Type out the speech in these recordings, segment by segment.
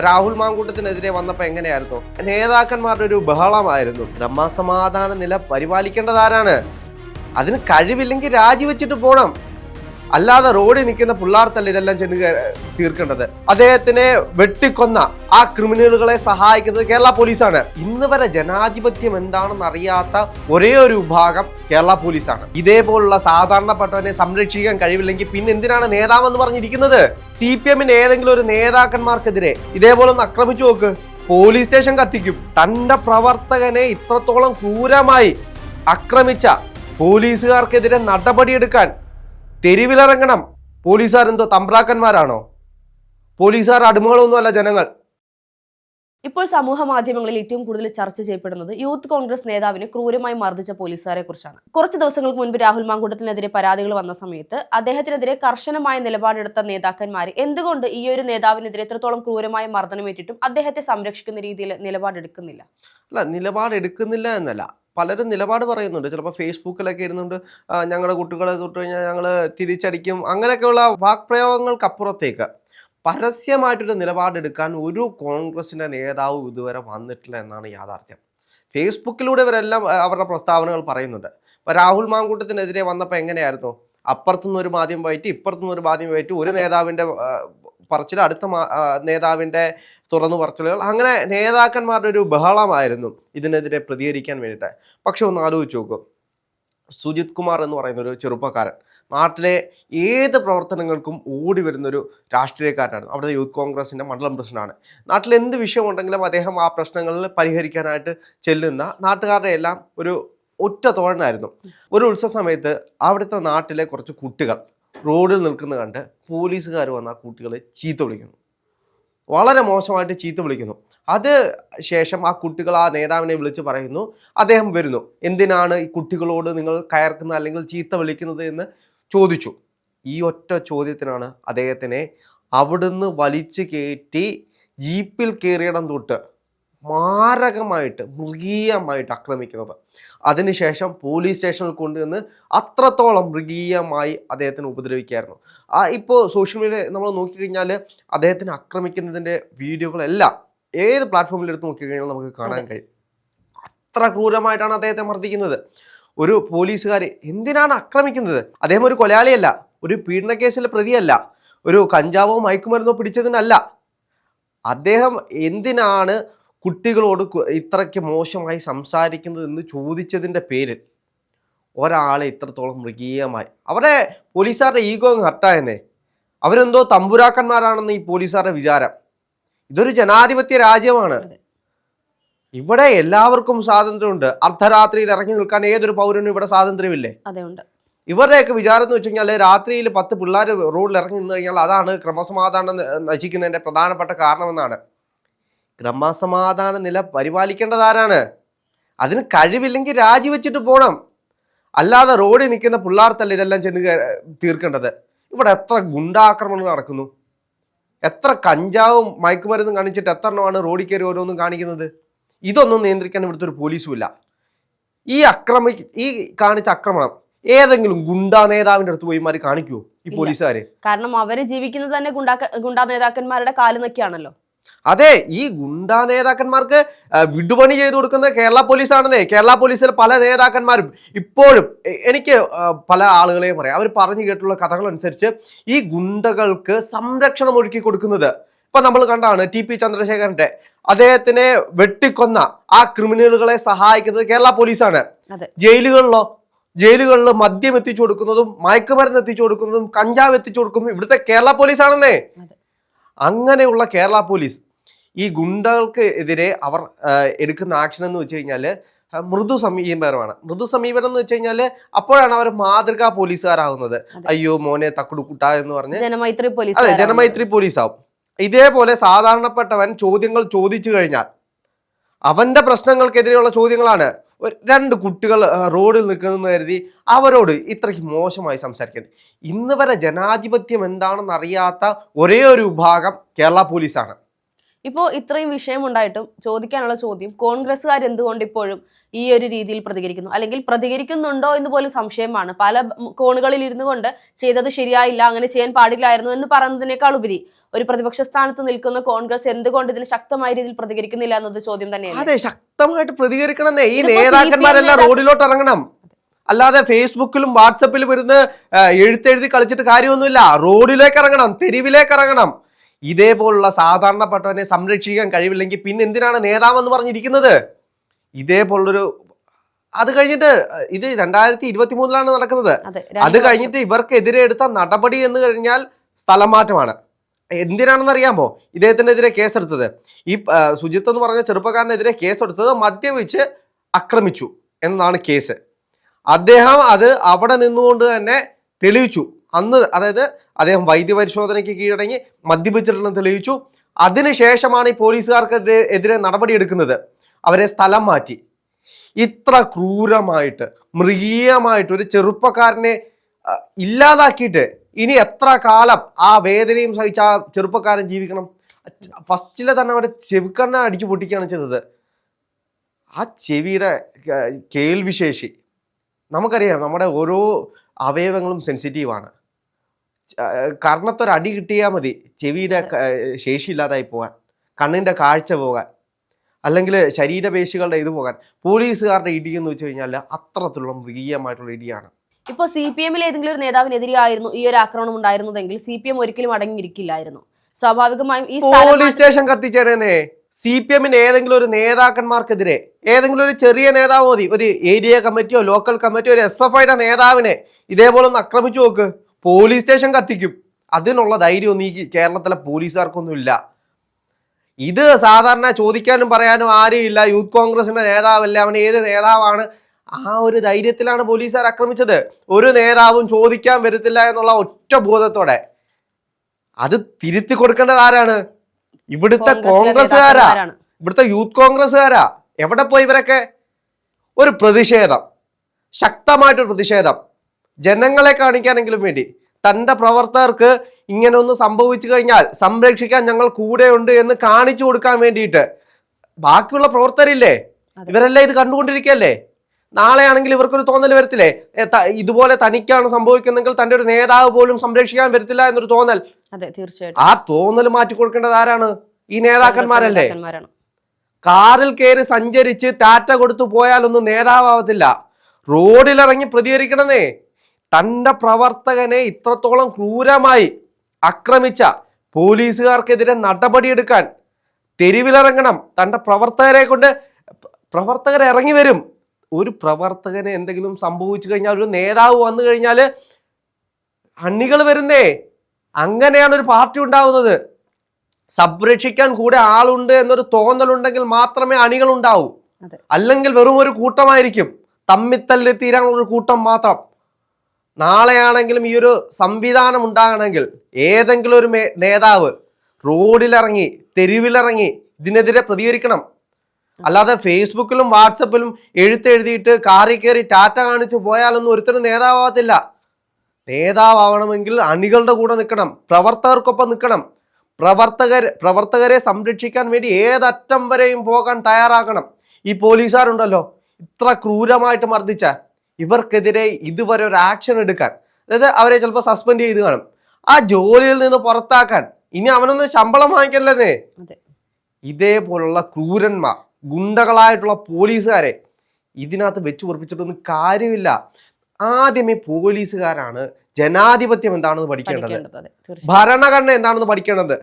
രാഹുൽ മാങ്കൂട്ടത്തിനെതിരെ വന്നപ്പോൾ എങ്ങനെയായിരുന്നു? നേതാക്കന്മാരുടെ ഒരു ബഹളമായിരുന്നു. ബ്രഹ്മസമാധാന നില പരിപാലിക്കേണ്ടതാരാണ് അതിന് കഴിവില്ലെങ്കിൽ രാജിവെച്ചിട്ട് പോണം. അല്ലാതെ റോഡിൽ നിൽക്കുന്ന പിള്ളേർത്തല്ല ഇതെല്ലാം ചെന്ന് തീർക്കേണ്ടത്. അദ്ദേഹത്തിനെ വെട്ടിക്കൊന്ന ആ ക്രിമിനലുകളെ സഹായിക്കുന്നത് കേരള പോലീസാണ്. ഇന്ന് വരെ ജനാധിപത്യം എന്താണെന്ന് അറിയാത്ത ഒരേ ഒരു വിഭാഗം കേരള പോലീസാണ്. ഇതേപോലുള്ള സാധാരണപ്പെട്ടവനെ സംരക്ഷിക്കാൻ കഴിവില്ലെങ്കിൽ പിന്നെ എന്തിനാണ് നേതാവെന്ന് പറഞ്ഞിരിക്കുന്നത്? സി പി എമ്മിന്റെ ഏതെങ്കിലും ഒരു നേതാക്കന്മാർക്കെതിരെ ഇതേപോലെ ഒന്ന് ആക്രമിച്ചു നോക്ക്. പോലീസ് സ്റ്റേഷൻ കത്തിക്കും. തന്റെ പ്രവർത്തകനെ ഇത്രത്തോളം ക്രൂരമായി ആക്രമിച്ച പോലീസുകാർക്കെതിരെ നടപടിയെടുക്കാൻ തെരുവിലിറങ്ങണം. പോലീസുകാർ എന്തോ തമ്പ്രാക്കന്മാരാണോ? പോലീസുകാർ അടിമകളൊന്നുമല്ല ജനങ്ങൾ. ഇപ്പോൾ സമൂഹ മാധ്യമങ്ങളിൽ ഏറ്റവും കൂടുതൽ ചർച്ച ചെയ്യപ്പെടുന്നത് യൂത്ത് കോൺഗ്രസ് നേതാവിനെ ക്രൂരമായി മർദ്ദിച്ച പോലീസുകാരെ കുറിച്ചാണ് കുറച്ച് ദിവസങ്ങൾക്ക് മുൻപ് രാഹുൽ മാങ്കൂട്ടത്തിനെതിരെ പരാതികൾ വന്ന സമയത്ത് അദ്ദേഹത്തിനെതിരെ കർശനമായ നിലപാടെടുത്ത നേതാക്കന്മാർ എന്തുകൊണ്ട് ഈ ഒരു നേതാവിനെതിരെ എത്രത്തോളം ക്രൂരമായ മർദ്ദനമേറ്റിട്ടും അദ്ദേഹത്തെ സംരക്ഷിക്കുന്ന രീതിയിൽ നിലപാടെടുക്കുന്നില്ല? അല്ല നിലപാടെടുക്കുന്നില്ല എന്നല്ല. പലരും നിലപാട് പറയുന്നുണ്ട്. ചിലപ്പോൾ ഫേസ്ബുക്കിലൊക്കെ ഇരുന്നുകൊണ്ട് ഞങ്ങളുടെ കുട്ടികളെ തൊട്ട് കഴിഞ്ഞാൽ ഞങ്ങൾ തിരിച്ചടിക്കും. അങ്ങനെയൊക്കെയുള്ള വാക്പ്രയോഗങ്ങൾക്കപ്പുറത്തേക്ക് പരസ്യമായിട്ടൊരു നിലപാടെടുക്കാൻ ഒരു കോൺഗ്രസിന്റെ നേതാവ് ഇതുവരെ വന്നിട്ടില്ല എന്നാണ് യാഥാർത്ഥ്യം. ഫേസ്ബുക്കിലൂടെ ഇവരെല്ലാം അവരുടെ പ്രസ്താവനകൾ പറയുന്നുണ്ട്. ഇപ്പോൾ രാഹുൽ മാങ്കൂട്ടത്തിനെതിരെ വന്നപ്പോൾ എങ്ങനെയായിരുന്നു? അപ്പുറത്തുനിന്ന് ഒരു മാധ്യമം പയറ്റി ഇപ്പുറത്തുനിന്ന് ഒരു മാധ്യമം പയറ്റി ഒരു നേതാവിന്റെ പറച്ചിൽ അടുത്ത നേതാവിന്റെ തുറന്നു പറച്ചിലുകൾ. അങ്ങനെ നേതാക്കന്മാരുടെ ഒരു ബഹളമായിരുന്നു ഇതിനെതിരെ പ്രതികരിക്കാൻ വേണ്ടിയിട്ട്. പക്ഷെ ഒന്ന് ആലോചിച്ച് നോക്കും. സുജിത് കുമാർ എന്ന് പറയുന്ന ഒരു ചെറുപ്പക്കാരൻ നാട്ടിലെ ഏത് പ്രവർത്തനങ്ങൾക്കും ഓടി വരുന്നൊരു രാഷ്ട്രീയക്കാരനാണ് അവിടുത്തെ യൂത്ത് കോൺഗ്രസിന്റെ മണ്ഡലം പ്രസിഡന്റാണ്. നാട്ടിൽ എന്ത് വിഷയമുണ്ടെങ്കിലും അദ്ദേഹം ആ പ്രശ്നങ്ങളിൽ പരിഹരിക്കാനായിട്ട് ചെല്ലുന്ന നാട്ടുകാരുടെ എല്ലാം ഒരു ഒറ്റ തോഴനായിരുന്നു. ഒരു ഉത്സവ സമയത്ത് അവിടുത്തെ നാട്ടിലെ കുറച്ച് കുട്ടികൾ റോഡിൽ നിൽക്കുന്നത് കണ്ട് പോലീസുകാർ വന്ന് ആ കുട്ടികളെ ചീത്ത വിളിക്കുന്നു. വളരെ മോശമായിട്ട് ചീത്ത വിളിക്കുന്നു. അത് ശേഷം ആ കുട്ടികൾ ആ നേതാവിനെ വിളിച്ച് പറയുന്നു അദ്ദേഹം വരുന്നു. എന്തിനാണ് ഈ കുട്ടികളോട് നിങ്ങൾ കയർക്കുന്നത് അല്ലെങ്കിൽ ചീത്ത വിളിക്കുന്നത് എന്ന് ചോദിച്ചു. ഈ ഒറ്റ ചോദ്യത്തിനാണ് അദ്ദേഹത്തിനെ അവിടുന്ന് വലിച്ചു കയറ്റി ജീപ്പിൽ കയറിയിടം തൊട്ട് മാരകമായിട്ട് മൃഗീയമായിട്ട് ആക്രമിക്കുന്നത്. അതിനുശേഷം പോലീസ് സ്റ്റേഷനിൽ കൊണ്ടുവന്ന് അത്രത്തോളം മൃഗീയമായി അദ്ദേഹത്തിന് ഉപദ്രവിക്കുകയായിരുന്നു. ആ ഇപ്പോൾ സോഷ്യൽ മീഡിയ നമ്മൾ നോക്കിക്കഴിഞ്ഞാൽ അദ്ദേഹത്തിന് ആക്രമിക്കുന്നതിന്റെ വീഡിയോകളെല്ലാം ഏത് പ്ലാറ്റ്ഫോമിൽ എടുത്ത് നോക്കിക്കഴിഞ്ഞാൽ നമുക്ക് കാണാൻ കഴിയും. അത്ര ക്രൂരമായിട്ടാണ് അദ്ദേഹത്തെ മർദ്ദിക്കുന്നത്. ഒരു പോലീസുകാർ എന്തിനാണ് ആക്രമിക്കുന്നത്? അദ്ദേഹം ഒരു കൊലയാളിയല്ല ഒരു പീഡന കേസിലെ പ്രതിയല്ല ഒരു കഞ്ചാവോ മയക്കുമരുന്നോ പിടിച്ചതിനല്ല. അദ്ദേഹം എന്തിനാണ് കുട്ടികളോട് ഇത്രയ്ക്ക് മോശമായി സംസാരിക്കുന്നത് എന്ന് ചോദിച്ചതിന്റെ പേരിൽ ഒരാളെ ഇത്രത്തോളം മൃഗീയമായി. അവരെ പോലീസുകാരുടെ ഈഗോ ഹർട്ടായെന്നേ അവരെന്തോ തമ്പുരാക്കന്മാരാണെന്ന് ഈ പോലീസുകാരുടെ വിചാരം. ഇതൊരു ജനാധിപത്യ രാജ്യമാണ്. ഇവിടെ എല്ലാവർക്കും സ്വാതന്ത്ര്യമുണ്ട്. അർദ്ധരാത്രിയിൽ ഇറങ്ങി നിൽക്കാൻ ഏതൊരു പൗരനും ഇവിടെ സ്വാതന്ത്ര്യമില്ലേ? ഇവരുടെയൊക്കെ വിചാരം എന്ന് വെച്ച് കഴിഞ്ഞാൽ രാത്രിയിൽ പത്ത് പിള്ളേർ റോഡിൽ ഇറങ്ങി നിന്ന് കഴിഞ്ഞാൽ അതാണ് ക്രമസമാധാനം നശിക്കുന്നതിന്റെ നശിക്കുന്നതിന്റെ പ്രധാനപ്പെട്ട കാരണമെന്നാണ്. ക്രമസമാധാന നില പരിപാലിക്കേണ്ടതാരാണ്? അതിന് കഴിവില്ലെങ്കിൽ രാജിവെച്ചിട്ട് പോകണം അല്ലാതെ റോഡിൽ നിൽക്കുന്ന പിള്ളേർത്തല്ല ഇതെല്ലാം ചെന്ന് തീർക്കേണ്ടത്? ഇവിടെ എത്ര ഗുണ്ടാക്രമണങ്ങൾ നടക്കുന്നു? എത്ര കഞ്ചാവും മയക്കുമരുന്നും കാണിച്ചിട്ട് എത്ര എണ്ണമാണ് റോഡിൽ കയറി ഓരോന്നും കാണിക്കുന്നത്? ഇതൊന്നും നിയന്ത്രിക്കാൻ ഇവിടുത്തെ ഒരു പോലീസുമില്ല ഈ അക്രമി ഈ കാണിച്ച ആക്രമണം ഏതെങ്കിലും ഗുണ്ടാ നേതാവിന്റെ അടുത്ത് പോയി മാറി കാണിക്കുവോ ഈ. പോലീസുകാര്? കാരണം അവർ ജീവിക്കുന്നത് തന്നെ ഗുണ്ടാ ഗുണ്ടാ നേതാക്കന്മാരുടെ കാൽ അതെ ഈ ഗുണ്ടാ നേതാക്കന്മാർക്ക് വിടുപണി ചെയ്തു കൊടുക്കുന്ന കേരള പോലീസാണെന്നേ. കേരള പോലീസിലെ പല നേതാക്കന്മാരും ഇപ്പോഴും എനിക്ക് പല ആളുകളെയും പറയാം. അവർ പറഞ്ഞു കേട്ടുള്ള കഥകൾ അനുസരിച്ച് ഈ ഗുണ്ടകൾക്ക് സംരക്ഷണം ഒരുക്കി കൊടുക്കുന്നത്. ഇപ്പൊ നമ്മൾ കണ്ടാണ് ടി പി ചന്ദ്രശേഖരന്റെ അദ്ദേഹത്തിനെ വെട്ടിക്കൊന്ന ആ ക്രിമിനലുകളെ സഹായിക്കുന്നത് കേരള പോലീസാണ്. ജയിലുകളിലോ ജയിലുകളിൽ മദ്യം എത്തിച്ചു കൊടുക്കുന്നതും മയക്കുമരുന്ന് എത്തിച്ചു കൊടുക്കുന്നതും കഞ്ചാവ് എത്തിച്ചു കൊടുക്കുന്നതും ഇവിടുത്തെ കേരള പോലീസാണെന്നേ. അങ്ങനെയുള്ള കേരള പോലീസ് ഈ ഗുണ്ടകൾക്ക് എതിരെ അവർ എടുക്കുന്ന ആക്ഷൻ എന്ന് വെച്ച് കഴിഞ്ഞാൽ മൃദു സമീപനമാണ്. മൃദു സമീപനം എന്ന് വെച്ച് കഴിഞ്ഞാൽ അപ്പോഴാണ് അവർ മാതൃകാ പോലീസുകാരാകുന്നത്. അയ്യോ മോനെ തക്കുടുക്കുട്ട എന്ന് പറഞ്ഞ്. ജനമൈത്രി പോലീസ് അതെ ജനമൈത്രി പോലീസ് ആവും ഇതേപോലെ സാധാരണപ്പെട്ടവൻ ചോദ്യങ്ങൾ ചോദിച്ചു കഴിഞ്ഞാൽ അവന്റെ പ്രശ്നങ്ങൾക്കെതിരെയുള്ള ചോദ്യങ്ങളാണ്. രണ്ട് കുട്ടികൾ റോഡിൽ നിൽക്കുന്നു കരുതി അവരോട് ഇത്രയ്ക്ക് മോശമായി സംസാരിക്കുന്നത് ഇന്ന് വരെ ജനാധിപത്യം എന്താണെന്ന് അറിയാത്ത ഒരേ ഒരു വിഭാഗം കേരള പോലീസാണ്. ഇപ്പോൾ ഇത്രയും വിഷയമുണ്ടായിട്ടും ചോദിക്കാനുള്ള ചോദ്യം കോൺഗ്രസ്സുകാർ എന്തുകൊണ്ട് ഇപ്പോഴും ഈ ഒരു രീതിയിൽ പ്രതികരിക്കുന്നു? അല്ലെങ്കിൽ പ്രതികരിക്കുന്നുണ്ടോ എന്ന് പോലും സംശയമാണ്. പല കോണുകളിൽ ഇരുന്നു കൊണ്ട് ചെയ്തത് ശരിയായില്ല അങ്ങനെ ചെയ്യാൻ പാടില്ലായിരുന്നു എന്ന് പറയുന്നതിനേക്കാൾ ഉപരി ഒരു പ്രതിപക്ഷ സ്ഥാനത്ത് നിൽക്കുന്ന കോൺഗ്രസ് എന്തുകൊണ്ട് ഇതിന് ശക്തമായ രീതിയിൽ പ്രതികരിക്കുന്നില്ല എന്നത് ചോദ്യം തന്നെയാണ് അതെ ശക്തമായിട്ട് പ്രതികരിക്കണം ഈ നേതാക്കന്മാരെല്ലാം റോഡിലോട്ട് ഇറങ്ങണം. അല്ലാതെ ഫേസ്ബുക്കിലും വാട്സപ്പിലും ഇരുന്ന് എഴുത്തെഴുതി കളിച്ചിട്ട് കാര്യമൊന്നുമില്ല. റോഡിലേക്ക് ഇറങ്ങണം തെരുവിലേക്ക് ഇറങ്ങണം. ഇതേപോലുള്ള സാധാരണപ്പെട്ടവനെ സംരക്ഷിക്കാൻ കഴിവില്ലെങ്കിൽ പിന്നെ എന്തിനാണ് നേതാവെന്ന് പറഞ്ഞിരിക്കുന്നത്? ഇതേപോലുള്ളൊരു അത് കഴിഞ്ഞിട്ട് ഇത് രണ്ടായിരത്തി ഇരുപത്തി മൂന്നിലാണ് നടക്കുന്നത്. അതെ അത് കഴിഞ്ഞിട്ട് ഇവർക്കെതിരെ എടുത്ത നടപടി എന്ന് കഴിഞ്ഞാൽ സ്ഥലം മാറ്റമാണ്. എന്തിനാണെന്ന് അറിയാമോ ഇദ്ദേഹത്തിനെതിരെ കേസെടുത്തത്. ഈ സുജിത്ത് എന്ന് പറഞ്ഞ ചെറുപ്പക്കാരനെതിരെ കേസെടുത്തത് മദ്യപിച്ച് ആക്രമിച്ചു എന്നാണ് കേസ്. അദ്ദേഹം അത് അവിടെ നിന്നുകൊണ്ട് തന്നെ തെളിയിച്ചു. അന്ന് അതായത് അദ്ദേഹം വൈദ്യപരിശോധനയ്ക്ക് കീഴടങ്ങി മദ്യപിച്ചിട്ടുണ്ടെന്ന് തെളിയിച്ചു. അതിനുശേഷമാണ് ഈ പോലീസുകാർക്കെതിരെ എതിരെ നടപടിയെടുക്കുന്നത്. അവരെ സ്ഥലം മാറ്റി. ഇത്ര ക്രൂരമായിട്ട് മൃഗീയമായിട്ട് ഒരു ചെറുപ്പക്കാരനെ ഇല്ലാതാക്കിയിട്ട് ഇനി എത്ര കാലം ആ വേദനയും സഹിച്ച ആ ചെറുപ്പക്കാരൻ ജീവിക്കണം? ഫസ്റ്റിലെ തന്നെ അവരുടെ ചെവിക്കണ്ണ അടിച്ചു പൊട്ടിക്കുകയാണ് ചെയ്തത്. ആ ചെവിയുടെ കേൾവിശേഷി. നമുക്കറിയാം നമ്മുടെ ഓരോ അവയവങ്ങളും സെൻസിറ്റീവാണ് കർണത്തൊരടി കിട്ടിയാൽ മതി. ചെവിയുടെ ശേഷി ഇല്ലാതായി പോകാൻ കണ്ണിന്റെ കാഴ്ച പോകാൻ അല്ലെങ്കിൽ ശരീരപേശികളുടെ ഇത് പോകാൻ. പോലീസുകാരുടെ ഇടിയെന്ന് വെച്ച് കഴിഞ്ഞാൽ അത്രത്തിലുള്ള മൃഗീയമായിട്ടുള്ള ഇടിയാണ്. ഇപ്പോൾ സി പി എമ്മിൽ ഏതെങ്കിലും ഒരു നേതാവിനെതിരെയായിരുന്നു ഈ ഒരു ആക്രമണം ഉണ്ടായിരുന്നതെങ്കിൽ സി പി എം ഒരിക്കലും അടങ്ങിയിരിക്കില്ലായിരുന്നു. സ്വാഭാവികമായും ഈ പോലീസ് സ്റ്റേഷൻ കത്തിച്ചേരേന്നേ. സി പി എമ്മിന് ഏതെങ്കിലും ഒരു നേതാക്കന്മാർക്കെതിരെ ഏതെങ്കിലും ഒരു ചെറിയ നേതാവ് മതി ഒരു ഏരിയ കമ്മിറ്റിയോ ലോക്കൽ കമ്മിറ്റിയോ ഒരു എസ് എഫ് ഐയുടെ നേതാവിനെ ഇതേപോലെ ഒന്ന് ആക്രമിച്ചു നോക്ക്. പോലീസ് സ്റ്റേഷൻ കത്തിക്കും. അതിനുള്ള ധൈര്യമൊന്നും ഈ കേരളത്തിലെ പോലീസുകാർക്കൊന്നും ഇല്ല ഇത് സാധാരണ ചോദിക്കാനും പറയാനും ആരും ഇല്ല യൂത്ത് കോൺഗ്രസിന്റെ നേതാവല്ല? അവൻ ഏത് നേതാവാണ്? ആ ഒരു ധൈര്യത്തിലാണ് പോലീസുകാർ ആക്രമിച്ചത്. ഒരു നേതാവും ചോദിക്കാൻ വരത്തില്ല എന്നുള്ള ഒറ്റ ബോധത്തോടെ. അത് തിരുത്തി കൊടുക്കേണ്ടത് ആരാണ്? ഇവിടുത്തെ കോൺഗ്രസ്സുകാരാ. ഇവിടുത്തെ യൂത്ത് കോൺഗ്രസ്സുകാരാ. എവിടെ പോയി ഇവരൊക്കെ? ഒരു പ്രതിഷേധം. ശക്തമായിട്ടൊരു പ്രതിഷേധം. ജനങ്ങളെ കാണിക്കാനെങ്കിലും വേണ്ടി. തന്റെ പ്രവർത്തകർക്ക് ഇങ്ങനെ ഒന്ന് സംഭവിച്ചു കഴിഞ്ഞാൽ സംരക്ഷിക്കാൻ ഞങ്ങൾ കൂടെയുണ്ട് എന്ന് കാണിച്ചു കൊടുക്കാൻ വേണ്ടിയിട്ട്. ബാക്കിയുള്ള പ്രവർത്തകരില്ലേ. ഇവരെല്ലാം ഇത് കണ്ടുകൊണ്ടിരിക്കുകയല്ലേ? നാളെയാണെങ്കിൽ ഇവർക്കൊരു തോന്നൽ വരത്തില്ലേ? ഇതുപോലെ തനിക്കാണ് സംഭവിക്കുന്നെങ്കിൽ തന്റെ ഒരു നേതാവ് പോലും സംരക്ഷിക്കാൻ വരത്തില്ല എന്നൊരു തോന്നൽ. അതെ തീർച്ചയായിട്ടും. ആ തോന്നൽ മാറ്റി കൊടുക്കേണ്ടത് ആരാണ്? ഈ നേതാക്കന്മാരല്ലേ? കാറിൽ കയറി സഞ്ചരിച്ച് ടാറ്റ കൊടുത്തു പോയാലൊന്നും നേതാവാവത്തില്ല. റോഡിലിറങ്ങി പ്രതികരിക്കണമെന്നേ തന്റെ പ്രവർത്തകനെ ഇത്രത്തോളം ക്രൂരമായി ആക്രമിച്ച പോലീസുകാർക്കെതിരെ നടപടിയെടുക്കാൻ തെരുവിലിറങ്ങണം. തന്റെ പ്രവർത്തകരെ കൊണ്ട് പ്രവർത്തകർ ഇറങ്ങി വരും. ഒരു പ്രവർത്തകന് എന്തെങ്കിലും സംഭവിച്ചു കഴിഞ്ഞാൽ ഒരു നേതാവ് വന്നു കഴിഞ്ഞാൽ അണികൾ വരുന്നേ. അങ്ങനെയാണ് ഒരു പാർട്ടി ഉണ്ടാവുന്നത്. സംരക്ഷിക്കാൻ കൂടെ ആളുണ്ട് എന്നൊരു തോന്നലുണ്ടെങ്കിൽ മാത്രമേ അണികൾ ഉണ്ടാവൂ. അല്ലെങ്കിൽ വെറും ഒരു കൂട്ടമായിരിക്കും. തമ്മിത്തല്ല് തീരാനുള്ള ഒരു കൂട്ടം മാത്രം. നാളെയാണെങ്കിലും ഈ ഒരു സംവിധാനം ഉണ്ടാകണമെങ്കിൽ ഏതെങ്കിലും ഒരു നേതാവ് റോഡിലിറങ്ങി തെരുവിലിറങ്ങി ഇതിനെതിരെ പ്രതികരിക്കണം. അല്ലാതെ ഫേസ്ബുക്കിലും വാട്സപ്പിലും എഴുത്തെഴുതിയിട്ട് കാറി കയറി ടാറ്റ കാണിച്ച് പോയാലൊന്നും ഒരുത്തരും നേതാവാകത്തില്ല. നേതാവണമെങ്കിൽ അണികളുടെ കൂടെ നിൽക്കണം പ്രവർത്തകർക്കൊപ്പം നിൽക്കണം. പ്രവർത്തകർ പ്രവർത്തകരെ സംരക്ഷിക്കാൻ വേണ്ടി ഏതറ്റം വരെയും പോകാൻ തയ്യാറാകണം. ഈ പോലീസുകാരുണ്ടല്ലോ ഇത്ര ക്രൂരമായിട്ട് മർദ്ദിച്ച ഇവർക്കെതിരെ ഇതുവരെ ഒരു ആക്ഷൻ എടുക്കാൻ. അതായത് അവരെ ചിലപ്പോൾ സസ്പെൻഡ് ചെയ്ത് കാണും. ആ ജോലിയിൽ നിന്ന് പുറത്താക്കാൻ ഇനി അവനൊന്ന് ശമ്പളം വാങ്ങിക്കല്ലേ ഇതേപോലുള്ള ക്രൂരന്മാർ. ഗുണ്ടകളായിട്ടുള്ള പോലീസുകാരെ ഇതിനകത്ത് വെച്ച് ഉറപ്പിച്ചിട്ടൊന്നും കാര്യമില്ല. ആദ്യമേ പോലീസുകാരാണ് ജനാധിപത്യം എന്താണെന്ന് പഠിക്കേണ്ടത്? ഭരണഘടന എന്താണെന്ന് പഠിക്കേണ്ടത്?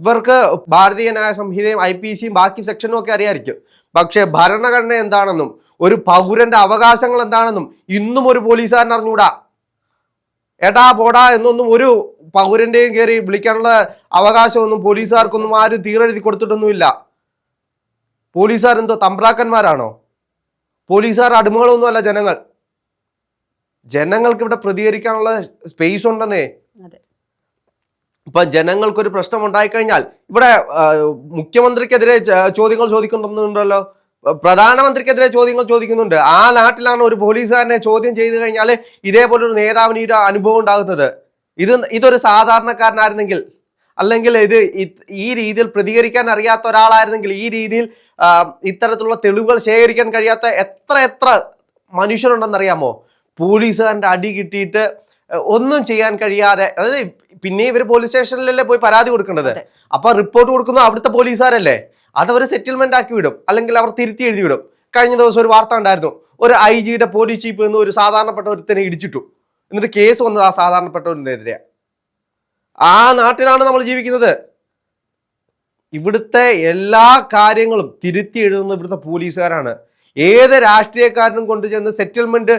ഇവർക്ക് ഭാരതീയ ന്യായ സംഹിതയും ഐ പി സിയും ബാക്കി സെക്ഷനും ഒക്കെ അറിയാമായിരിക്കും പക്ഷേ ഭരണഘടന എന്താണെന്നും ഒരു പൗരന്റെ അവകാശങ്ങൾ എന്താണെന്നും ഇന്നും ഒരു പോലീസുകാരൻ അറിഞ്ഞൂടാ. എടാ പോടാ എന്നൊന്നും ഒരു പൗരന്റെയും കയറി വിളിക്കാനുള്ള അവകാശമൊന്നും പോലീസുകാർക്കൊന്നും ആരും തീരെഴുതി കൊടുത്തിട്ടൊന്നുമില്ല. പോലീസുകാർ എന്തോ തമ്പ്രാക്കന്മാരാണോ? പോലീസുകാർ അടിമകളൊന്നുമല്ല ജനങ്ങൾ. ജനങ്ങൾക്ക് ഇവിടെ പ്രതികരിക്കാനുള്ള സ്പേസ് ഉണ്ടെന്നേ. ഇപ്പൊ ജനങ്ങൾക്കൊരു പ്രശ്നം ഉണ്ടായിക്കഴിഞ്ഞാൽ ഇവിടെ മുഖ്യമന്ത്രിക്കെതിരെ ചോദ്യങ്ങൾ ചോദിക്കുന്നുണ്ടല്ലോ. പ്രധാനമന്ത്രിക്കെതിരെ ചോദ്യങ്ങൾ ചോദിക്കുന്നുണ്ട്. ആ നാട്ടിലാണ് ഒരു പോലീസുകാരനെ ചോദ്യം ചെയ്തു കഴിഞ്ഞാൽ ഇതേപോലൊരു നേതാവിന് ഒരു അനുഭവം ഉണ്ടാകുന്നത്. ഇത് ഇതൊരു സാധാരണക്കാരനായിരുന്നെങ്കിൽ അല്ലെങ്കിൽ ഇത് ഈ രീതിയിൽ പ്രതികരിക്കാൻ അറിയാത്ത ഒരാളായിരുന്നെങ്കിൽ ഈ രീതിയിൽ ഇത്തരത്തിലുള്ള തെളിവുകൾ ശേഖരിക്കാൻ കഴിയാത്ത എത്ര എത്ര മനുഷ്യരുണ്ടെന്നറിയാമോ? പോലീസുകാരന്റെ അടി കിട്ടിയിട്ട് ഒന്നും ചെയ്യാൻ കഴിയാതെ അതായത് പിന്നെ ഇവർ പോലീസ് സ്റ്റേഷനിലല്ലേ പോയി പരാതി കൊടുക്കേണ്ടത്. അപ്പൊ റിപ്പോർട്ട് കൊടുക്കുന്ന അവിടുത്തെ പോലീസുകാരല്ലേ? അതവർ സെറ്റിൽമെന്റ് ആക്കി വിടും. അല്ലെങ്കിൽ അവർ തിരുത്തി എഴുതി വിടും. കഴിഞ്ഞ ദിവസം ഒരു വാർത്ത ഉണ്ടായിരുന്നു. ഒരു ഐ ജിയുടെ പോലീസ് ചീഫ് എന്ന് ഒരു സാധാരണപ്പെട്ട ഒരുത്തനെ ഇടിച്ചിട്ടു. എന്നിട്ട് കേസ് വന്നത് ആ സാധാരണപ്പെട്ടവരിനെതിരെ ആ നാട്ടിലാണ് നമ്മൾ ജീവിക്കുന്നത്. ഇവിടുത്തെ എല്ലാ കാര്യങ്ങളും തിരുത്തി എഴുതുന്നത് ഇവിടുത്തെ പോലീസുകാരാണ്. ഏത് രാഷ്ട്രീയക്കാരനും കൊണ്ടുചെന്ന് സെറ്റിൽമെന്റ്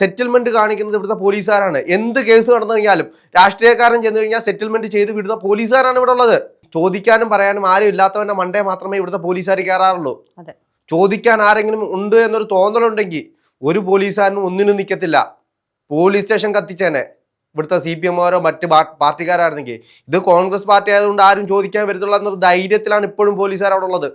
സെറ്റിൽമെന്റ് കാണിക്കുന്നത് ഇവിടുത്തെ പോലീസുകാരാണ്. എന്ത് കേസ് നടന്നു കഴിഞ്ഞാലും രാഷ്ട്രീയക്കാരൻ ചെന്ന് കഴിഞ്ഞാൽ സെറ്റിൽമെന്റ് ചെയ്ത് വിടുന്ന പോലീസുകാരാണ് ഇവിടെ ഉള്ളത്. ചോദിക്കാനും പറയാനും ആരും ഇല്ലാത്തവന്റെ മണ്ടേ മാത്രമേ ഇവിടുത്തെ പോലീസുകാർ കയറാറുള്ളൂ. ചോദിക്കാൻ ആരെങ്കിലും ഉണ്ട് എന്നൊരു തോന്നലുണ്ടെങ്കിൽ ഒരു പോലീസുകാരനും ഒന്നിനും നിൽക്കത്തില്ല പോലീസ് സ്റ്റേഷൻ കത്തിച്ചേനെ. ഇവിടുത്തെ സി പി എമ്മാരോ മറ്റ് പാർട്ടിക്കാരായിരുന്നെങ്കിൽ ഇത് കോൺഗ്രസ് പാർട്ടി ആയതുകൊണ്ട് ആരും ചോദിക്കാൻ വരത്തുള്ള ധൈര്യത്തിലാണ് ഇപ്പോഴും പോലീസുകാർ അവിടെ ഉള്ളത്.